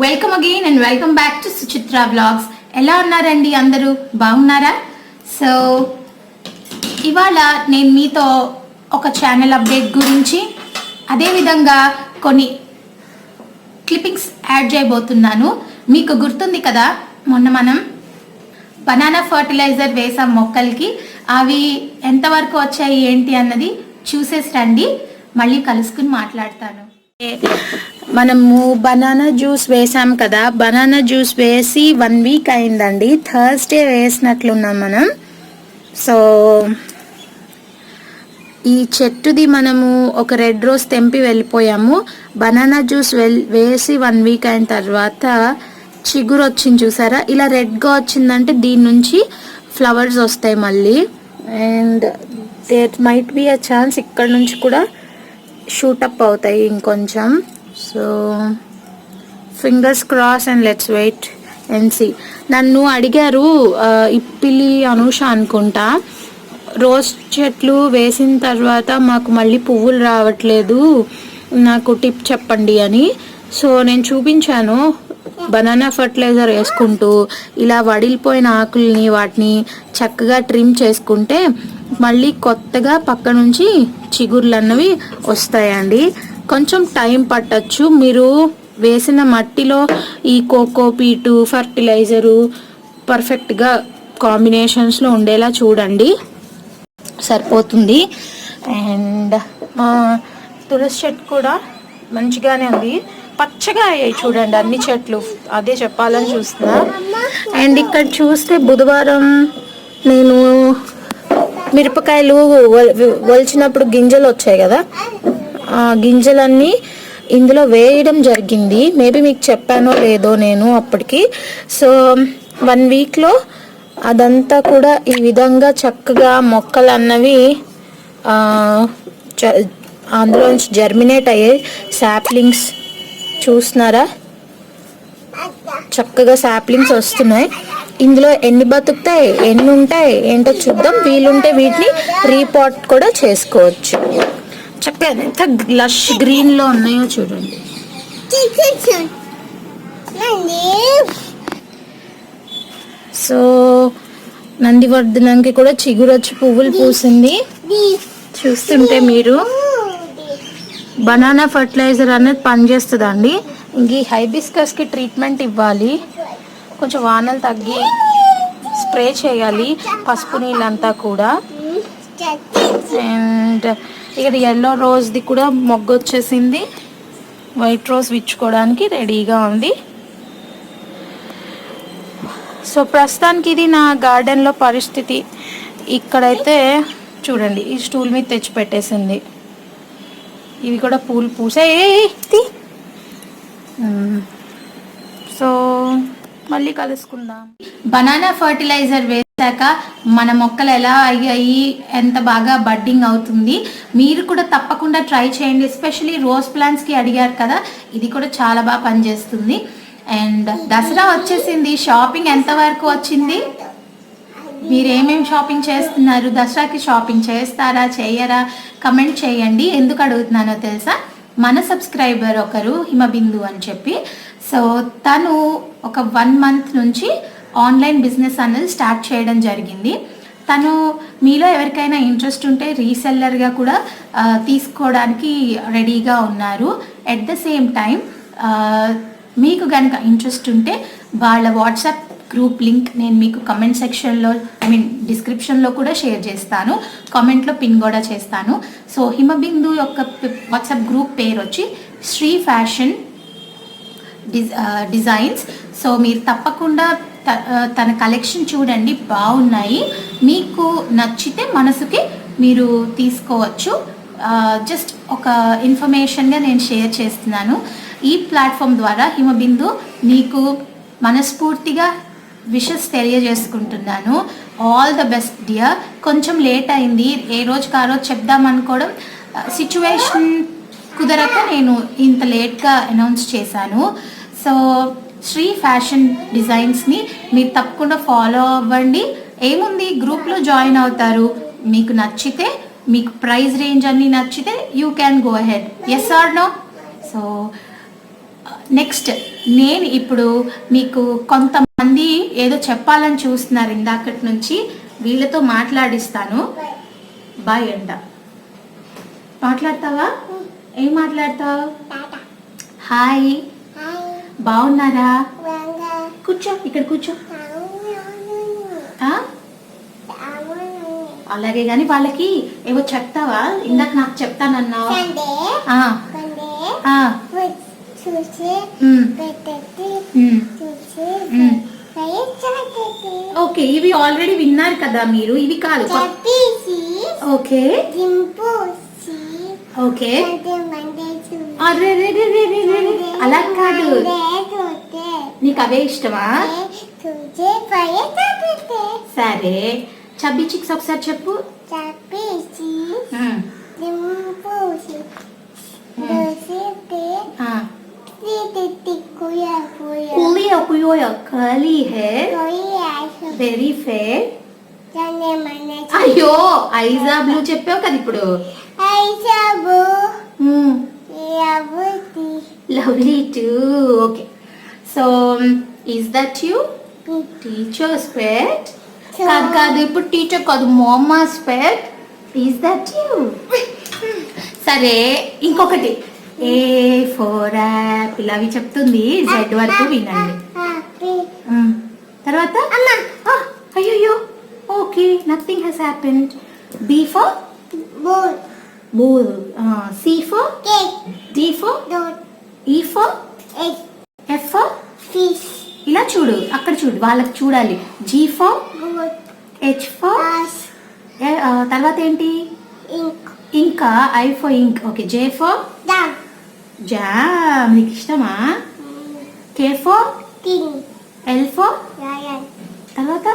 Welcome again and welcome back to Suchitra blogs ఎలా ఉన్నారండి అందరూ? బాగున్నారా? సో ఇవాళ నేను మీతో ఒక ఛానల్ అప్డేట్ గురించి అదేవిధంగా కొన్ని క్లిప్పింగ్స్ యాడ్ చేయబోతున్నాను. మీకు గుర్తుంది కదా మొన్న మనం బనానా ఫర్టిలైజర్ వేసాం మొక్కలకి. అవి ఎంతవరకు వచ్చాయి ఏంటి అన్నది చూసేసి రండి. మళ్ళీ కలుసుకుని మాట్లాడతాను. మనము బనానా జ్యూస్ వేసాం కదా. బనానా జ్యూస్ వేసి వన్ వీక్ అయిందండి. థర్స్డే వేసినట్లున్నాం మనం. సో ఈ చెట్టుది మనము ఒక రెడ్ రోజ్ తెంపి వెళ్ళిపోయాము. బనానా జ్యూస్ వెల్ వేసి వన్ వీక్ అయిన తర్వాత చిగురు వచ్చింది చూసారా? ఇలా రెడ్గా వచ్చిందంటే దీని నుంచి ఫ్లవర్స్ వస్తాయి మళ్ళీ. And there might be a chance ఇక్కడ నుంచి కూడా షూటప్ అవుతాయి ఇంకొంచెం. So fingers cross and let's wait ఎన్సి నన్ను అడిగారు ఇప్పిలి అనూష అనుకుంటా. రోజ్ చెట్లు వేసిన తర్వాత మాకు మళ్ళీ పువ్వులు రావట్లేదు. నాకు టిప్ చెప్పండి అని. సో నేను చూపించాను. బనానా ఫర్టిలైజర్ వేసుకుంటూ ఇలా వడిలిపోయిన ఆకుల్ని వాటిని చక్కగా ట్రిమ్ చేసుకుంటే మళ్ళీ కొత్తగా పక్క నుంచి చిగుర్లు అన్నవి వస్తాయండి. కొంచెం టైం పట్టచ్చు. మీరు వేసిన మట్టిలో ఈ కోకో పీటు ఫర్టిలైజరు పర్ఫెక్ట్గా కాంబినేషన్స్లో ఉండేలా చూడండి. సరిపోతుంది. అండ్ మా తులసి చెట్టు కూడా మంచిగానే ఉంది. పచ్చగా అయ్యాయి చూడండి అన్ని చెట్లు. అదే చెప్పాలని చూస్తున్నా. అండ్ ఇక్కడ చూస్తే బుధవారం నేను మిరపకాయలు వల్- వలిచినప్పుడు గింజలు వచ్చాయి కదా? ఆ గింజలన్నీ ఇందులో వేయడం జరిగింది. మేబీ మీకు చెప్పానో లేదో నేను అప్పటికి. సో వన్ వీక్లో అదంతా కూడా ఈ విధంగా చక్కగా మొక్కలు అన్నవి ఆ, జ- అందులోంచి జర్మినేట్ అయ్యే శాప్లింగ్స్ చూస్తున్నారా? చక్కగా శాప్లింగ్స్ వస్తున్నాయి. ఇందులో ఎన్ని బతుకుతాయి ఎన్ని ఉంటాయి ఏంటో చూద్దాం. వీలుంటే వీటిని రీపాట్ కూడా చేసుకోవచ్చు. చక్కగా ఎంత లష్ గ్రీన్లో ఉన్నాయో చూడండి. సో నందివర్ధనంకి కూడా చిగురు వచ్చి పువ్వులు పూసింది. చూస్తుంటే మీరు బనానా ఫర్టిలైజర్ అనేది పనిచేస్తుందండి. ఇంక ఈ హైబిస్కస్కి ట్రీట్మెంట్ ఇవ్వాలి. కొంచెం వానలు తగ్గి స్ప్రే చేయాలి పసుపు నీళ్ళంతా కూడా. అండ్ ఇక్కడ ఎల్లో రోజ్ది కూడా మొగ్గు వచ్చేసింది. వైట్ రోజ్ విచ్చుకోవడానికి రెడీగా ఉంది. సో ప్రస్తుతానికి ఇది నా గార్డెన్లో పరిస్థితి. ఇక్కడైతే చూడండి ఈ స్టూల్ మీద తెచ్చి పెట్టేసింది. ఇవి కూడా పూలు పూసే సో మళ్ళీ కలుసుకుందాం. బనానా ఫర్టిలైజర్ వేసాక మన మొక్కలు ఎలా అయ్యాయి ఎంత బాగా బడ్డింగ్ అవుతుంది మీరు కూడా తప్పకుండా ట్రై చేయండి. ఎస్పెషలీ రోజ్ ప్లాంట్స్కి అడిగారు కదా ఇది కూడా చాలా బాగా పనిచేస్తుంది. అండ్ దసరా వచ్చేసింది. షాపింగ్ ఎంతవరకు వచ్చింది? మీరు ఏమేమి షాపింగ్ చేస్తున్నారు? దసరాకి షాపింగ్ చేస్తారా చేయరా? కమెంట్ చేయండి. ఎందుకు అడుగుతున్నానో తెలుసా? మన సబ్స్క్రైబర్ ఒకరు హిమబిందు అని చెప్పి సో తను ఒక వన్ మంత్ నుంచి ఆన్లైన్ బిజినెస్ అనేది స్టార్ట్ చేయడం జరిగింది. తను మీలో ఎవరికైనా ఇంట్రెస్ట్ ఉంటే రీసెల్లర్గా కూడా తీసుకోవడానికి రెడీగా ఉన్నారు. ఎట్ ద సేమ్ టైం మీకు కనుక ఇంట్రెస్ట్ ఉంటే వాళ్ళ వాట్సాప్ గ్రూప్ లింక్ నేను మీకు కమెంట్ సెక్షన్లో ఐ మీన్ డిస్క్రిప్షన్లో కూడా షేర్ చేస్తాను. కామెంట్లో పిన్ కూడా చేస్తాను. సో హిమబిందు యొక్క వాట్సాప్ గ్రూప్ పేరు వచ్చి శ్రీ ఫ్యాషన్ డిజైన్స్. సో మీరు తప్పకుండా త- తన కలెక్షన్ చూడండి. బాగున్నాయి మీకు నచ్చితే మనసుకి మీరు తీసుకోవచ్చు. జస్ట్ ఒక ఇన్ఫర్మేషన్గా నేను షేర్ చేస్తున్నాను. ఈ ప్లాట్ఫామ్ ద్వారా హిమబిందు నీకు మనస్ఫూర్తిగా విషెస్ తెలియజేసుకుంటున్నాను. All the best dear. కొంచెం లేట్ అయింది. ఏ రోజు కారో రోజు చెప్దాం అనుకోవడం సిచ్యువేషన్ కుదరక నేను ఇంత లేట్గా అనౌన్స్ చేశాను. సో శ్రీ ఫ్యాషన్ డిజైన్స్ని మీరు తప్పకుండా ఫాలో అవ్వండి. ఏముంది? గ్రూప్లో జాయిన్ అవుతారు. మీకు నచ్చితే మీకు ప్రైస్ రేంజ్ అన్నీ నచ్చితే you can go ahead. Yes or no so next నేను ఇప్పుడు మీకు కొంతమంది ఏదో చెప్పాలని చూస్తున్నారు ఇందాకటి నుంచి. వీళ్ళతో మాట్లాడిస్తాను. బాయ్ అంట. మాట్లాడతావా? ఏం మాట్లాడతావు? హాయ్. బాగున్నారా? కూర్చో ఇక్కడ కూర్చో? అలాగే కానీ వాళ్ళకి ఏవో చెప్తావా? ఇందాక నాకు చెప్తానన్నావు. ఓకే ఇవి ఆల్రెడీ విన్నారు కదా మీరు? ఇవి కాదు. ఓకే. దింపూసి ఓకే. అలా కాదు. నీకు అవే ఇష్టమా? సరే. చబ్బీ చిక్స్ ఒకసారి చెప్పు. కులియో కుయోయో హెయిర్ కుయ వెరీ ఫేర్ అయ్యో ఐజా బ్లూ చెప్పావు కదా ఇప్పుడు. Lovely too okay so is that you teacher's pet కాదు కాదు ఇప్పుడు టీచర్ కాదు mama's pet is that you సరే ఇంకొకటి. ఏ ఫోర్ యాపిల్ అవి చెప్తుంది. జెడ్ వరకు వినండి. మ్మ్. తర్వాత? అయ్యో okay nothing has happened B for ball ball C for D for dot E for egg F for fish ఇలా చూడు అక్కడ చూడు వాళ్ళకి చూడాలి. జీ ఫర్ హెచ్ ఫర్ ఆస్ తర్వాత ఏంటి? ఇంక్ ఇంకా I for ink okay J for dumb jam నీకు ఇష్టమా? K for king L for తర్వాత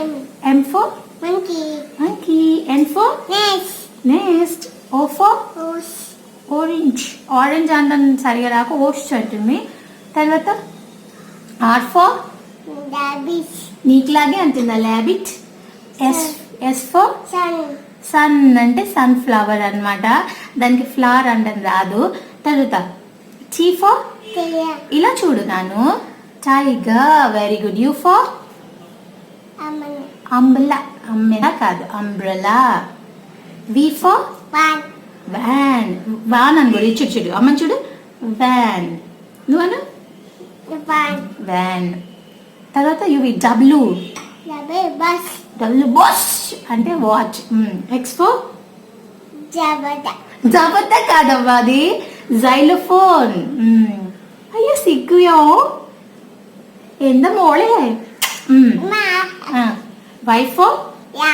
M M for monkey monkey N for nest next O for ఓస్ ఆరెంజ్ అనడం సరిగా రాక. ఓట్స్ అంటుంది తర్వాత ఆర్ ఫర్ నీకులాగే అంటుందా rabbit S S for sun sun అంటే సన్ ఫ్లవర్ అన్నమాట. దానికి ఫ్లవర్ అనడం రాదు. తర్వాత టీ ఫర్ ఇలా చూడు నాను. చాలిగా వెరీ గుడ్ యూ ఫర్ అమన్ అంబ్రలా అమ్మెలా కాదు. Umbrella V for van van van అని కూడా చూడు చూడు. అమ్మని చూడు. వ్యాన్ నువ్వను వన్ వ్యాన్ తర్వాత U V W double bus W boss అంటే వాచ్ ఎక్స్ ఫోర్ జబద్ద కాదమ్మా అది? జైలోఫోన్ అయ్యో సిగ్గుయో ఎంత మోళే మా Y for yeah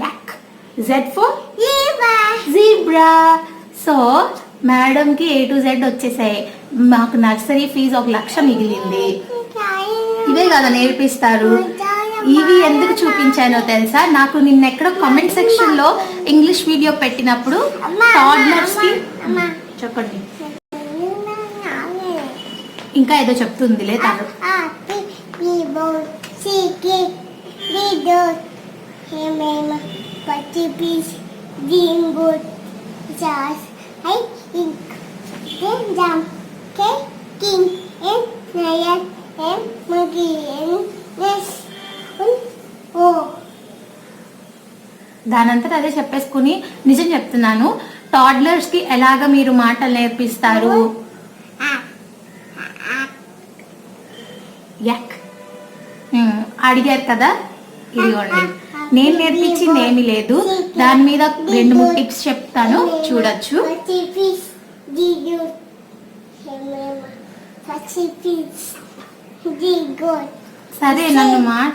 yak Z for zebra so మేడంకి ఏ టు జెడ్ వచ్చేసాయి. మాకు నర్సరీ ఫీజు ఒక లక్ష మిగిలింది. ఇవే కదా నేర్పిస్తారు. ఇవి ఎందుకు చూపించానో తెలుసా? నాకు నిన్న ఎక్కడో కామెంట్ సెక్షన్లో ఇంగ్లీష్ వీడియో పెట్టినప్పుడు టాడ్లర్స్కి చెప్పండి. ఇంకా ఏదో చెప్తుందిలే తను Oh. దానంతట అదే చెప్పేసుకుని నిజం చెప్తున్నాను. టాడ్లర్స్కి ఎలాగ మీరు మాటలు నేర్పిస్తారు. అడిగారు కదా? ఇదిగోండి. నేను నేర్పించింది ఏమీ లేదు. దాని మీద రెండు మూడు టిప్స్ చెప్తాను. చూడొచ్చు. సరే నన్ను మాట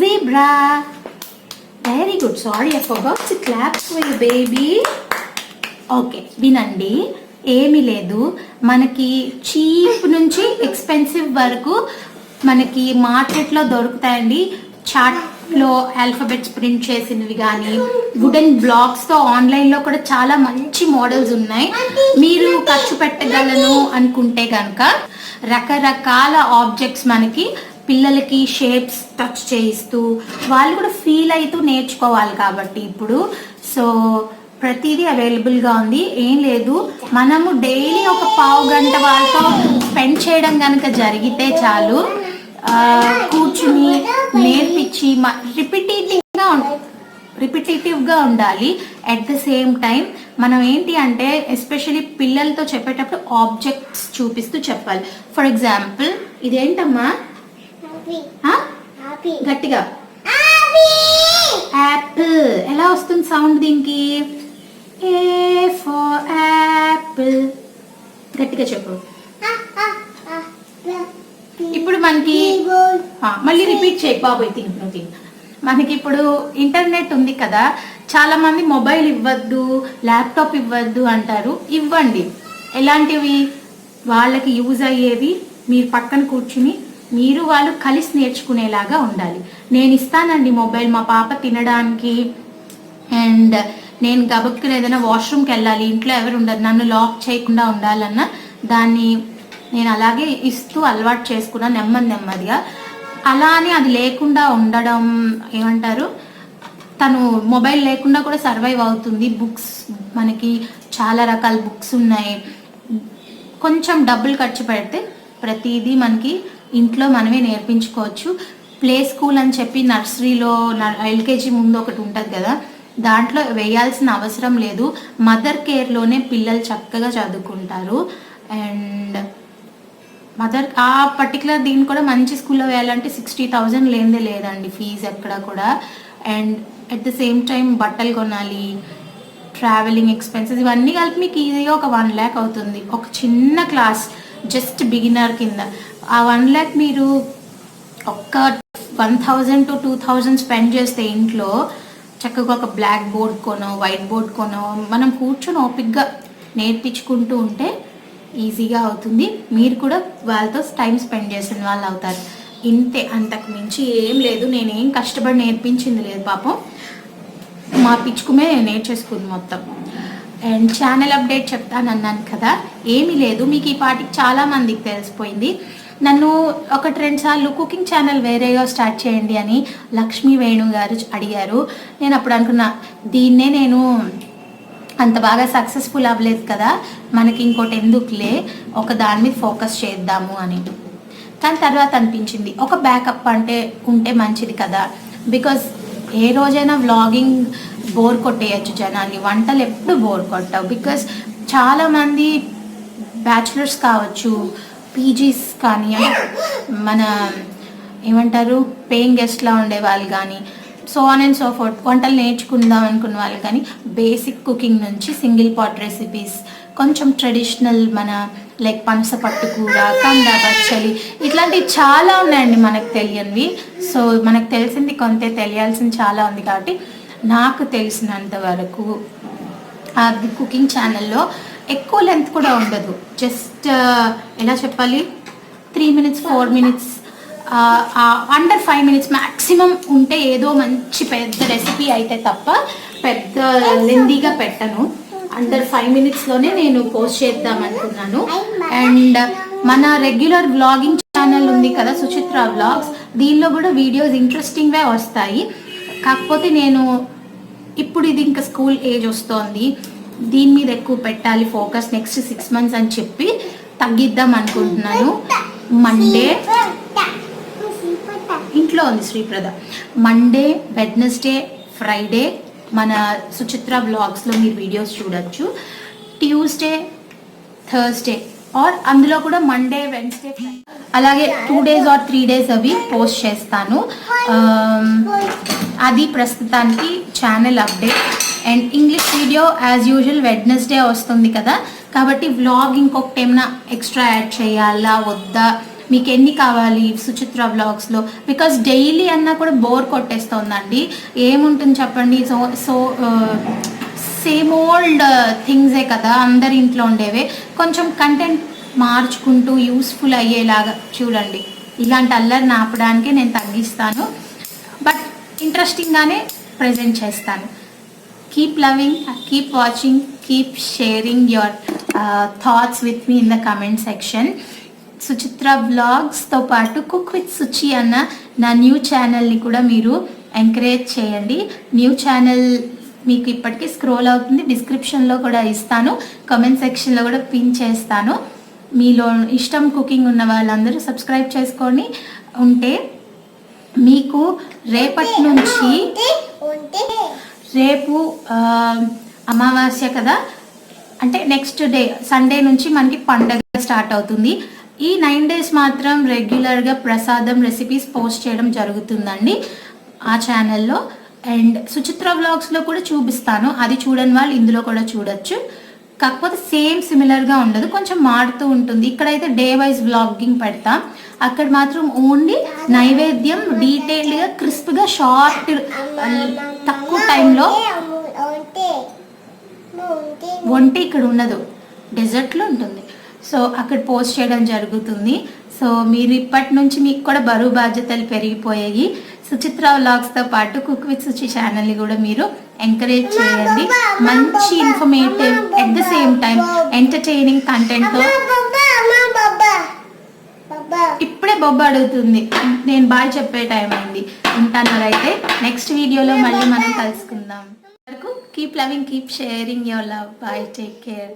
zebra. Very good sorry I forgot to clap for you baby okay వినండి. ఏమీ లేదు. మనకి చీప్ నుంచి ఎక్స్పెన్సివ్ వరకు మనకి మార్కెట్లో దొరుకుతాయండి. చాట్లో ఆల్ఫాబెట్స్ ప్రింట్ చేసినవి కానీ వుడెన్ బ్లాక్స్తో ఆన్లైన్లో కూడా చాలా మంచి మోడల్స్ ఉన్నాయి. మీరు ఖర్చు పెట్టగలను అనుకుంటే కనుక రకరకాల ఆబ్జెక్ట్స్ మనకి పిల్లలకి షేప్స్ టచ్ చేయిస్తూ వాళ్ళు కూడా ఫీల్ అవుతూ నేర్చుకోవాలి కాబట్టి ఇప్పుడు. సో ప్రతిదీ అవైలబుల్గా ఉంది. ఏం లేదు. మనము డైలీ ఒక పావు గంట వాళ్ళతో స్పెండ్ చేయడం కనుక జరిగితే చాలు. కూర్చుని నేర్పించి రిపిటేటివ్గా రిపిటేటివ్గా ఉండాలి. అట్ ద సేమ్ టైం మనం ఏంటి అంటే ఎస్పెషలీ పిల్లలతో చెప్పేటప్పుడు ఆబ్జెక్ట్స్ చూపిస్తూ చెప్పాలి. ఫర్ ఎగ్జాంపుల్ ఇదేంటమ్మా. గట్టిగా. యాపిల్ ఎలా వస్తుంది సౌండ్ దీనికి? ఏ ఫర్ యాపిల్ గట్టిగా చెప్పు. ఇప్పుడు మనకి మళ్ళీ రిపీట్ చేయి బాబోయ్ తిను నువ్వు తిను. మనకి ఇప్పుడు ఇంటర్నెట్ ఉంది కదా చాలా మంది మొబైల్ ఇవ్వద్దు ల్యాప్టాప్ ఇవ్వద్దు అంటారు. ఇవ్వండి. ఎలాంటివి? వాళ్ళకి యూజ్ అయ్యేవి మీరు పక్కన కూర్చుని మీరు వాళ్ళు కలిసి నేర్చుకునేలాగా ఉండాలి. నేను ఇస్తానండి మొబైల్ మా పాప తినడానికి. అండ్ నేను గబుక్కుని ఏదైనా వాష్రూమ్కి వెళ్ళాలి ఇంట్లో ఎవరు ఉండదు నన్ను లాక్ చేయకుండా ఉండాలన్న దాన్ని నేను అలాగే ఇస్తూ అలవాటు చేసుకున్నా నెమ్మది నెమ్మదిగా. అలా అని అది లేకుండా ఉండడం ఏమంటారు? తను మొబైల్ లేకుండా కూడా సర్వైవ్ అవుతుంది. బుక్స్ మనకి చాలా రకాల బుక్స్ ఉన్నాయి. కొంచెం డబ్బులు ఖర్చు పెడితే ప్రతిదీ మనకి ఇంట్లో మనమే నేర్పించుకోవచ్చు. ప్లే స్కూల్ అని చెప్పి నర్సరీలో ఎల్కేజీ ముందు ఒకటి ఉంటుంది కదా. దాంట్లో వేయాల్సిన అవసరం లేదు. మదర్ కేర్లోనే పిల్లలు చక్కగా చదువుకుంటారు. అండ్ మదర్ ఆ పర్టికులర్ దీన్ని కూడా మంచి స్కూల్లో వేయాలంటే సిక్స్టీ థౌజండ్ లేనిదే లేదండి ఫీజు ఎక్కడ కూడా. And at the same time బట్టలు కొనాలి ట్రావెలింగ్ ఎక్స్పెన్సెస్ ఇవన్నీ కలిపి మీకు ఈజీగా ఒక వన్ ల్యాక్ అవుతుంది. ఒక చిన్న క్లాస్ జస్ట్ బిగినర్ కింద. ఆ వన్ ల్యాక్ మీరు ఒక్క one thousand two two thousand spend చేస్తే ఇంట్లో చక్కగా ఒక బ్లాక్ బోర్డ్ కొనో వైట్ బోర్డ్ కొనో మనం కూర్చొని ఓపిక్గా నేర్పించుకుంటూ ఉంటే ఈజీగా అవుతుంది. మీరు కూడా వాళ్ళతో టైం స్పెండ్ చేసిన వాళ్ళు అవుతారు. ఇంతే అంతకు మించి ఏం లేదు. నేనేం కష్టపడి నేర్పించింది లేదు పాపం. మా పిచ్చుకుమే నేర్చేసుకుంది మొత్తం. అండ్ ఛానల్ అప్డేట్ చెప్తాను అన్నాను కదా. ఏమీ లేదు. మీకు ఈ పాటికి చాలా మందికి తెలిసిపోయింది. నన్ను ఒకటి రెండు సార్లు కుకింగ్ ఛానల్ వేరేగా స్టార్ట్ చేయండి అని లక్ష్మీ వేణు గారు అడిగారు. నేను అప్పుడు అనుకున్నా దీన్నే నేను అంత బాగా సక్సెస్ఫుల్ అవ్వలేదు కదా మనకి ఇంకోటి ఎందుకులే ఒక దాని మీద ఫోకస్ చేద్దాము అని. కానీ తర్వాత అనిపించింది ఒక బ్యాకప్ అంటే ఉంటే మంచిది కదా. బికాజ్ ఏ రోజైనా వ్లాగింగ్ బోర్ కొట్టేయచ్చు జనాన్ని వంటలు ఎప్పుడు బోర్ కొట్టవు. బికాజ్ చాలామంది బ్యాచులర్స్ కావచ్చు పీజీస్ కానీ మన ఏమంటారు పేయింగ్ గెస్ట్లా ఉండే వాళ్ళు కానీ so on and so forth వంటలు నేర్చుకుందాం అనుకున్న వాళ్ళు కానీ బేసిక్ కుకింగ్ నుంచి సింగిల్ పాట్ రెసిపీస్ కొంచెం ట్రెడిషనల్ మన లైక్ పనస పట్టుకూర కంద బచ్చలి ఇట్లాంటివి చాలా ఉన్నాయండి మనకు తెలియనివి. సో మనకు తెలిసింది కొంతే తెలియాల్సింది చాలా ఉంది కాబట్టి నాకు తెలిసినంత వరకు ఆ కుకింగ్ ఛానల్లో ఎక్కువ లెంత్ కూడా ఉండదు. జస్ట్ uh, ఎలా చెప్పాలి? Three minutes four minutes under five minutes maximum ఉంటే ఏదో మంచి పెద్ద రెసిపీ అయితే తప్ప పెద్ద లెందీగా పెట్టను. అండర్ ఫైవ్ మినిట్స్లోనే నేను పోస్ట్ చేద్దాం అనుకున్నాను. అండ్ మన రెగ్యులర్ వ్లాగింగ్ ఛానల్ ఉంది కదా సుచిత్ర వ్లాగ్స్ దీనిలో కూడా వీడియోస్ ఇంట్రెస్టింగ్వే వస్తాయి. కాకపోతే నేను ఇప్పుడు ఇది ఇంకా స్కూల్ ఏజ్ వస్తోంది. దీని మీద ఎక్కువ పెట్టాలి ఫోకస్ నెక్స్ట్ సిక్స్ మంత్స్ అని చెప్పి తగ్గిద్దాం అనుకుంటున్నాను. మండే ఇంట్లో ఉంది శ్రీప్రద. మండే వెడ్నెస్డే ఫ్రైడే మన సుచిత్ర బ్లాగ్స్లో మీరు వీడియోస్ చూడొచ్చు. ట్యూస్డే థర్స్డే ఆర్ అందులో కూడా మండే వెన్స్డే అలాగే two days or three days అవి పోస్ట్ చేస్తాను. Um, అది ప్రస్తుతానికి channel update and English video as usual Wednesday వస్తుంది కదా. కాబట్టి వ్లాగ్ ఇంకొకటి ఏమైనా ఎక్స్ట్రా యాడ్ చేయాలా వద్దా? మీకు ఎన్ని కావాలి సుచిత్ర వ్లాగ్స్లో? బికాస్ డైలీ అన్నా కూడా బోర్ కొట్టేస్తుందండి. ఏముంటుంది చెప్పండి? సో సో సేమ్ ఓల్డ్ థింగ్సే కదా అందరి ఇంట్లో ఉండేవే. కొంచెం కంటెంట్ మార్చుకుంటూ యూస్ఫుల్ అయ్యేలాగా చూడండి. ఇలాంటి అల్లరి నాపడానికే నేను తగ్గిస్తాను. బట్ ఇంట్రెస్టింగ్గానే ప్రజెంట్ చేస్తాను. Keep loving keep watching keep sharing your thoughts with me in the comment section Suchitra బ్లాగ్స్తో పాటు కుక్ విత్ సుచి అన్న నా న్యూ ఛానల్ని కూడా మీరు ఎంకరేజ్ చేయండి. న్యూ ఛానల్ మీకు ఇప్పటికీ స్క్రోల్ అవుతుంది. డిస్క్రిప్షన్లో కూడా ఇస్తాను. కమెంట్ సెక్షన్లో కూడా పిన్ చేస్తాను. మీలో ఇష్టం కుకింగ్ ఉన్న వాళ్ళందరూ సబ్స్క్రైబ్ చేసుకొని ఉంటే మీకు రేపటి నుంచి రేపు అమావాస్య కదా? అంటే నెక్స్ట్ డే సండే నుంచి మనకి పండగ స్టార్ట్ అవుతుంది. ఈ నైన్ డేస్ మాత్రం రెగ్యులర్గా ప్రసాదం రెసిపీస్ పోస్ట్ చేయడం జరుగుతుందండి ఆ ఛానల్లో అండ్ సుచిత్ర వ్లాగ్స్లో కూడా చూపిస్తాను. అది చూడని వాళ్ళు ఇందులో కూడా చూడొచ్చు. కాకపోతే సేమ్ సిమిలర్గా ఉండదు. కొంచెం మారుతూ ఉంటుంది. ఇక్కడైతే డే వైజ్ వ్లాగింగ్ పెడతాం. అక్కడ మాత్రం ఓన్లీ నైవేద్యం డీటెయిల్డ్గా క్రిస్ప్గా షార్ట్ తక్కువ టైంలో ఉంటే ఇక్కడ ఉండదు డెజర్ట్లో ఉంటుంది సో అక్కడ పోస్ట్ చేయడం జరుగుతుంది సో మీరు ఇప్పటి నుంచి మీకు కూడా బరువు బాధ్యతలు పెరిగిపోయాయి సుచిత్ర వ్లాగ్స్తో పాటు కుక్ విత్ సుచి ఛానల్ని కూడా మీరు ఎంకరేజ్ చేయండి మంచి informative at the same time entertaining కంటెంట్తో బాబా ఇప్పుడే బొబ్బ అడుగుతుంది. నేను బాయ్ చెప్పే టైం అయింది. ఉంటాను అయితే. నెక్స్ట్ వీడియోలో మళ్ళీ మనం కలుసుకుందాం. వరకు keep loving keep sharing your love bye take care